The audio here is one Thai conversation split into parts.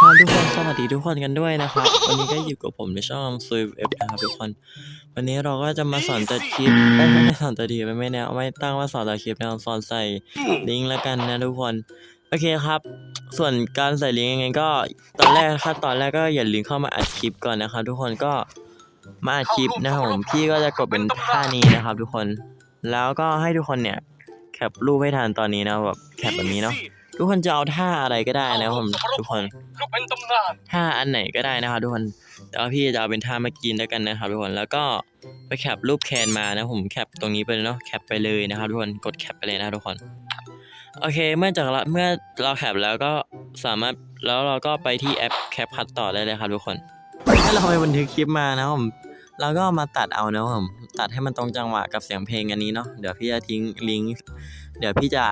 ทุกคนกันด้วยนะครับ วันนี้ก็อยู่กับผมในช่องซูเอฟนะครับทุกคน วันนี้เราก็จะมาสอนตัดคลิปเอ้ยไม่ได้สอนตัดคลิปไม่แนวไม่ตั้งว่าสอนตัดคลิปนะสอนใส่ลิงก์แล้วกันนะทุกคนโอเคครับ ส่วนการใส่ลิงก์ยังไงก็ตอนแรกขั้นตอนแรกก็อย่าลืมเข้ามาอัดคลิปก่อนนะครับทุกคนก็มาอัดคลิปนะครับผมพี่ก็จะกดเป็นท่านี้นะครับ ทุกคนแล้วก็ให้ทุกคนเนี่ยแคปรูปให้ทันตอนนี้นะแบบแคปแบบนี้เนาะ ทุกคนจะเอาท่าอะไรก็ได้นะครับผมทุกคนลูกเป็นตำนานท่าอันไหนก็ได้นะครับทุกคนแต่ว่าพี่จะเอาเป็นท่าเมื่อกี้แล้วกันนะครับทุกคนแล้วก็ไปแคปรูปแคนมานะผมแคปตรงนี้ไปเลยเนาะแคปไปเลยนะครับทุกคนกดแคปไปเลยนะครับทุกคนโอเคเมื่อจากเราเมื่อเราแคปแล้วก็สามารถแล้วเราก็ไปที่แอปแคปคัดต่อได้เลยครับทุกคนถ้าเราไปบันทึกคลิปมานะครับผมเราก็เอามาตัดเอานะครับผมตัดให้มันตรงจังหวะกับเสียงเพลงอันนี้เนาะเดี๋ยวพี่จะทิ้งลิงก์เดี๋ยวพี่จะ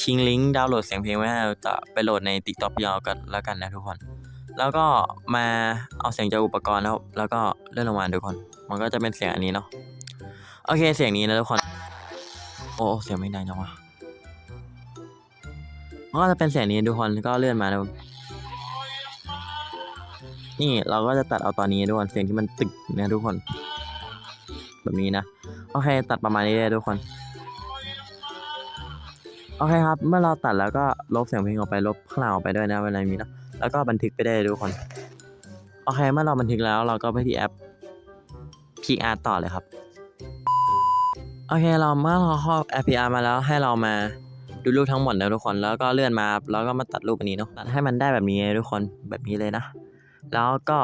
ทิ้งลิงก์ดาวน์โหลดเสียงเพลงไว้ให้เราจะไปโหลดใน TikTok ยาวกันแล้วกันนะทุกคน แล้วก็มาเอาเสียงจากอุปกรณ์แล้วแล้วก็เลื่อนลงมาทุกคน มันก็จะเป็นเสียงอันนี้เนาะโอเคเสียงนี้นะทุกคน โอ้เสียงไม่ไดังจังวะมันก็จะเป็นเสียงนี้ทุกคนก็เลื่อนมานะนี่เราก็จะตัดเอาตอนนี้ทุกคนเสียงที่มันตึกนะทุกคน แบบนี้นะโอเค ตัดประมาณนี้เลยทุกคน โอเคครับ เมื่อเราตัดแล้วก็ลบเสียงเพลงออกไปลบข้างหลังออกไปด้วยนะเวลามีนะแล้วก็บันทึกไปได้เลยทุกคน โอเค เมื่อเราบันทึกแล้วเราก็ไปที่แอปพีอาร์ต่อเลยครับ โอเค เราเมื่อเราเข้าแอปพีอาร์มาแล้วให้เรามาดูรูปทั้งหมดนะทุกคน แล้วก็เลื่อนมาแล้วก็มาตัดรูปอันนี้เนาะตัดให้มันได้แบบนี้ทุกคนแบบนี้เลยนะ แล้วก็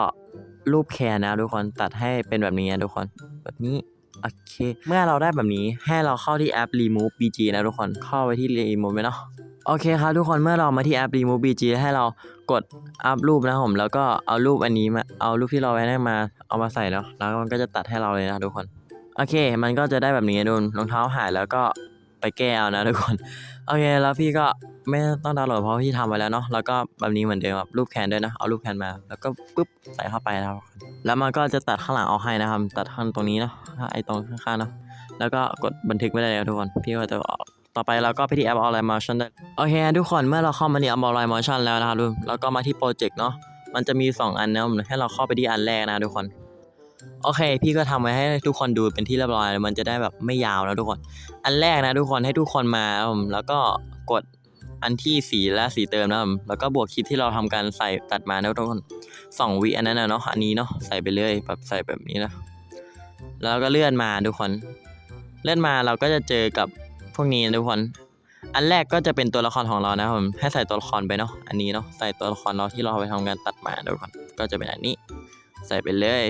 รูปแคนนะทุกคนตัดให้เป็นแบบนี้นะทุกคนแบบนี้ โอเค เมื่อเราได้แบบนี้ให้เราเข้าที่แอป remove bg นะทุกคนเข้าไปที่ remove ไปเนาะโอเคครับทุกคนเมื่อเรามาที่แอป remove bg ให้เรากดอัพรูปนะครับผมแล้วก็เอารูปอันนี้มาเอารูปที่เราไว้ได้มาเอามาใส่เนาะแล้วมันก็จะตัดให้เราเลยนะทุกคนโอเค มันก็จะได้แบบนี้ดูรองเท้าหายแล้วก็ไปแก้เอานะทุกคน โอเค แล้วพี่ก็ ไม่ต้องดาวน์โหลดเพราะพี่ทำไว้แล้วเนาะแล้วก็แบบนี้เหมือนเดิมครับรูปแคนด้วยนะเอารูปแคนมา แล้วก็ปุ๊บใส่เข้าไปนะครับแล้วมันก็จะตัดข้างหลังออกให้นะครับ ตัดข้างตรงนี้เนาะไอตรงข้างๆเนาะแล้วก็กดบันทึกไว้ได้เลยทุกคนพี่ก็จะออกต่อไปเราก็ไปที่แอป Online Motion ได้โอเคทุกคนเมื่อเราเข้ามาที่แอป Online Motion แล้วนะครับทุกคนแล้วก็มาที่โปรเจกต์เนาะมันจะมี 2 อันนะให้เราเข้าไปที่อันแรกนะทุกคนโอเค พี่ก็ทำไว้ให้ทุกคนดูเป็นที่เรียบร้อยมันจะได้แบบไม่ยาวนะทุกคน อันแรกนะทุกคนให้ทุกคนมาผมแล้วก็กด อันที่สีและสีเติมนะครับผมแล้วก็บวกคลิปที่เราทำการใส่ตัดมานะทุกคนสองวิอันนั้นนะเนาะอันนี้เนาะใส่ไปเลยแบบใส่แบบนี้นะแล้วก็เลื่อนมาทุกคน เลื่อนมาเราก็จะเจอกับพวกนี้ทุกคน อันแรกก็จะเป็นตัวละครของเรานะครับผมให้ใส่ตัวละครไปเนาะอันนี้เนาะใส่ตัวละครเราที่เราไปทำการตัดมาทุกคนก็จะเป็นอันนี้ ใส่ไปเลย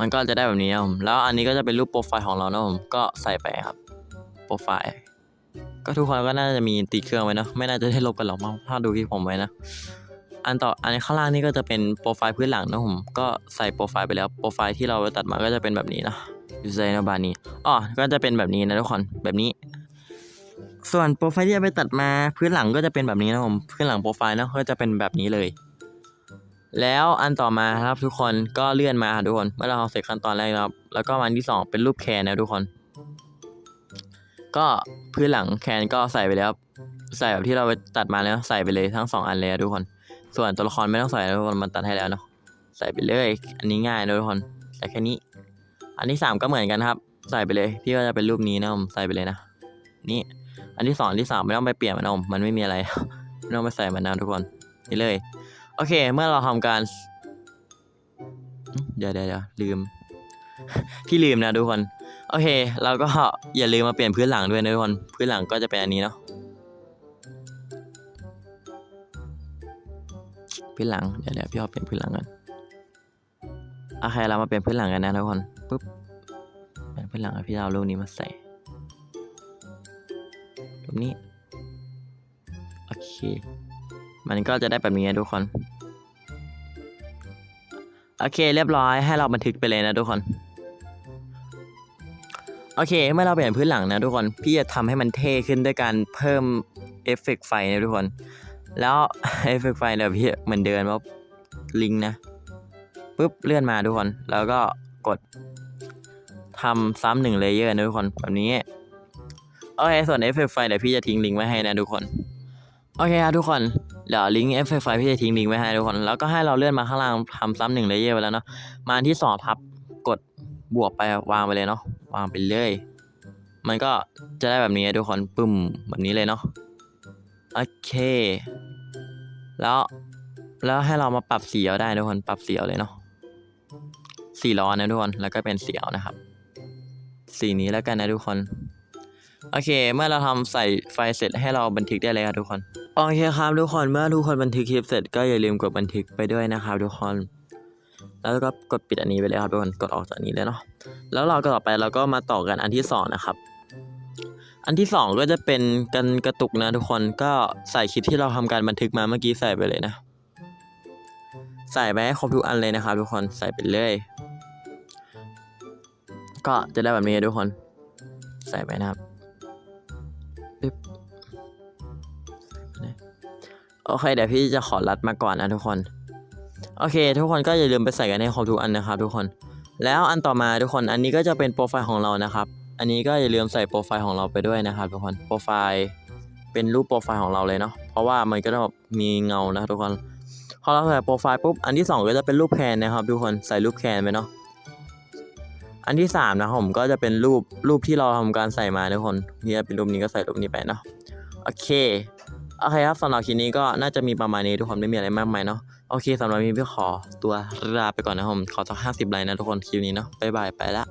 มันก็จะได้แบบนี้ครับแล้วอันนี้ก็จะเป็นรูปโปรไฟล์ของเรานะผมก็ใส่ไปครับ โปรไฟล์ ก็ทุกคนก็น่าจะมีติดเครื่องไว้เนะไม่น่าจะได้ลบกันหรอกมั้งถ้าดูที่ผมไว้นะอันต่ออันข้างล่างนี่ก็จะเป็นโปรไฟล์พื้นหลังนะผมก็ใส่โปรไฟล์ไปแล้วโปรไฟล์ที่เราตัดมาก็จะเป็นแบบนี้นะยูเซนบานี้อ๋อก็จะเป็นแบบนี้นะทุกคนแบบนี้ ส่วนโปรไฟล์ที่จะไปตัดมาพื้นหลังก็จะเป็นแบบนี้นะผมพื้นหลังโปรไฟล์นะก็จะเป็นแบบนี้เลย แล้วอันต่อมาครับทุกคนก็เลื่อนมาครับทุกคนเมื่อเราเสร็จขั้นตอนแรกนะครับแล้วก็อันที่สองเป็นรูปแคนนะทุกคน ก็พื้นหลังแคนก็ใส่ไปแล้วใส่แบบที่เราไปตัดมาแล้วใส่ไปเลยทั้งสองอันเลยทุกคน ส่วนตัวละครไม่ต้องใส่ทุกคนมันตัดให้แล้วเนาะใส่ไปเลย อันนี้ง่ายนะทุกคนใส่แค่นี้ อันที่สามก็เหมือนกันครับ ใส่ไปเลย พี่ก็จะเป็นรูปนี้นะผมใส่ไปเลยนะนี่อันที่สองที่สามไม่ต้องไปเปลี่ยนมันนะผมมันไม่มีอะไรไม่ต้องไปใส่มันนะทุกคนนี่เลย โอเค เมื่อเราทำการเดี๋ยวเดี๋ยวเดี๋ยวลืม พี่ลืมนะทุกคน โอเค เราก็อย่าลืมมาเปลี่ยนพื้นหลังด้วยนะทุกคน พื้นหลังก็จะเป็นอันนี้เนาะ พื้นหลัง เดี๋ยวเดี๋ยวพี่เอาเปลี่ยนพื้นหลังกันโอเคเรามาเปลี่ยนพื้นหลังกันนะทุกคน ปุ๊บเปลี่ยนพื้นหลังพี่เอารูปนี้มาใส่รูปนี้ โอเค มันก็จะได้แบบนี้นะทุกคนโอเค เรียบร้อยให้เราบันทึกไปเลยนะทุกคน โอเค เมื่อเราเปลี่ยนพื้นหลังนะทุกคน พี่จะทำให้มันเท่ขึ้นด้วยการเพิ่มเอฟเฟกไฟนะทุกคน แล้วเอฟเฟกไฟเนี่ยวพี่เหมือนเดินว่าลิงนะปุ๊บเลื่อนมาทุกคน แล้วก็กดทำซ้ำหนึ่งเลเยอร์นะทุกคนแบบนี้โอเคส่วนเอฟเฟกไฟเดี๋ยวพี่จะทิ้งลิงก์ไว้ให้นะทุกคนโอเคครับทุกคนเดี๋ยวลิงก์ F ไฟพี่จะทิ้งลิงก์ไว้ให้ทุกคน แล้วก็ให้เราเลื่อนมาข้างล่างทำซ้ำหนึ่งเลเยอร์ไปแล้วเนาะมาที่สองพับ บวกไปวางไปเลยเนาะวางไปเลย มันก็จะได้แบบนี้ทุกคนปึ้มแบบนี้เลยเนาะโอเค แล้วแล้วให้เรามาปรับสีเอาได้ทุกคนปรับสีเอาเลยเนาะสีร้อนนะทุกคนแล้วก็เป็นสีเอานะครับ สีนี้แล้วกันนะทุกคนโอเค เมื่อเราทำใส่ไฟเสร็จให้เราบันทึกได้เลยครับทุกคน โอเคครับทุกคน เมื่อทุกคนบันทึกคลิปเสร็จก็อย่าลืมกดบันทึกไปด้วยนะครับทุกคน แล้วก็กดปิดอันนี้ไปเลยครับทุกคนกดออกจากนี้เลยเนาะแล้วเราก็ต่อไปเราก็มาต่อกันอันที่สองนะครับอันที่สองก็จะเป็นกันกระตุกนะทุกคนก็ใส่คลิปที่เราทำการบันทึกมาเมื่อกี้ใส่ไปเลยนะ ใส่ไปให้ครบทุกอันเลยนะครับ ทุกคนใส่ไปเลย ก็จะได้แบบนี้ทุกคน ใส่ไปนะครับปึ๊บโอเคเดี๋ยวพี่จะขอรัดมาก่อนนะทุกคน โอเค ทุกคนก็อย่าลืมไปใส่กันให้ครบทุกอันนะครับ ทุกคน แล้วอันต่อมาทุกคนอันนี้ก็จะเป็นโปรไฟล์ของเรานะครับ อันนี้ก็อย่าลืมใส่โปรไฟล์ของเราไปด้วยนะครับ ทุกคนโปรไฟล์เป็นรูปโปรไฟล์ของเราเลยเนาะเพราะว่ามันก็ต้องแบบมีเงานะทุกคนพอเราใส่โปรไฟล์ปุ๊บอันที่สองก็จะเป็นรูปแคนนะครับ ทุกคนใส่รูปแคนไปเนาะอันที่สามนะผมก็จะเป็นรูปรูปที่เราทำการใส่มาทุกคนนี่จะเป็นรูปนี้ก็ใส่รูปนี้ไปเนาะโอเคโอเคครับสำหรับคลิปนี้ก็น่าจะมีประมาณนี้ทุกคนไม่มีอะไรมากมายเนาะ โอเคสำหรับนี้พี่ขอตัวลาไปก่อนนะครับผมขอสักห้าสิบไลน์นะทุกคนคลิปนี้เนาะบ๊ายบายไปละ